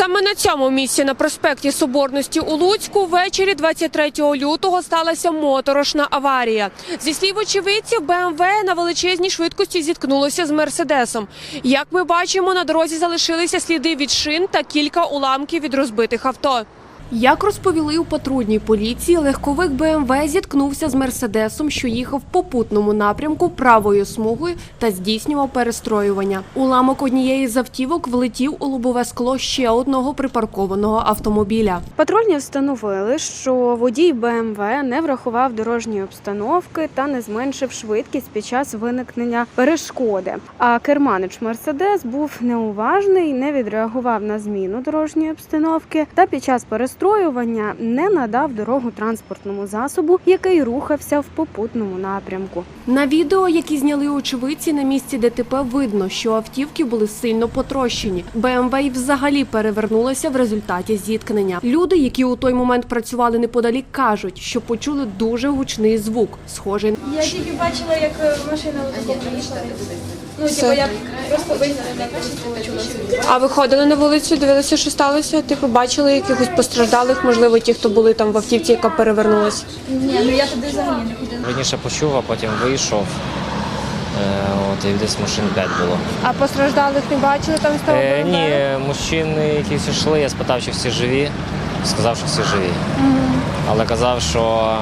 Саме на цьому місці на проспекті Соборності у Луцьку ввечері 23 лютого сталася моторошна аварія. Зі слів очевидців, БМВ на величезній швидкості зіткнулося з Мерседесом. Як ми бачимо, на дорозі залишилися сліди від шин та кілька уламків від розбитих авто. Як розповіли у патрульній поліції, легковик БМВ зіткнувся з Мерседесом, що їхав в попутному напрямку правою смугою та здійснював перестроювання. Уламок однієї з автівок влетів у лобове скло ще одного припаркованого автомобіля. Патрульні встановили, що водій БМВ не врахував дорожньої обстановки та не зменшив швидкість під час виникнення перешкоди. А керманич Мерседес був неуважний, не відреагував на зміну дорожньої обстановки та під час перестроювання не надав дорогу транспортному засобу, який рухався в попутному напрямку. На відео, які зняли очевидці на місці ДТП, видно, що автівки були сильно потрощені. БМВ й взагалі перевернулася в результаті зіткнення. Люди, які у той момент працювали неподалік, кажуть, що почули дуже гучний звук, схожий Я тільки бачила, як е, машина приїхала. Ну, типу, я просто виглянула, почула звук. А виходили на вулицю, дивилися, що сталося? Типу, бачили якихось постраждалих, можливо, ті, хто були там в автівці, яка перевернулася. Ні, ну я туди взагалі не ходила. Раніше почув, а потім вийшов. Е, От, і десь машин 5 було. А постраждалих не бачили там з того Е, ні, мужчини, які всі йшли, я спитав, чи всі живі. Сказав, що всі живі. Але казав, що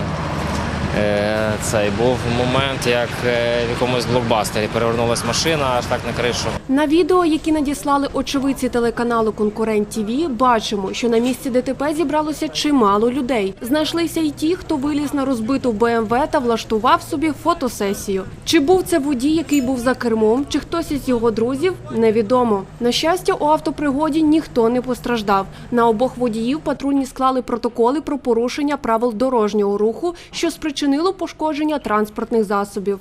цей був момент, як е, в якомусь блокбастері перевернулась машина аж так на кришу. На відео, які надіслали очевидці телеканалу Конкурент ТІВІ, бачимо, що на місці ДТП зібралося чимало людей. Знайшлися й ті, хто виліз на розбиту БМВ та влаштував собі фотосесію. Чи був це водій, який був за кермом, чи хтось із його друзів, невідомо. На щастя, у автопригоді ніхто не постраждав. На обох водіїв патрульні склали протоколи про порушення правил дорожнього руху, що спричинило пошкодження транспортних засобів.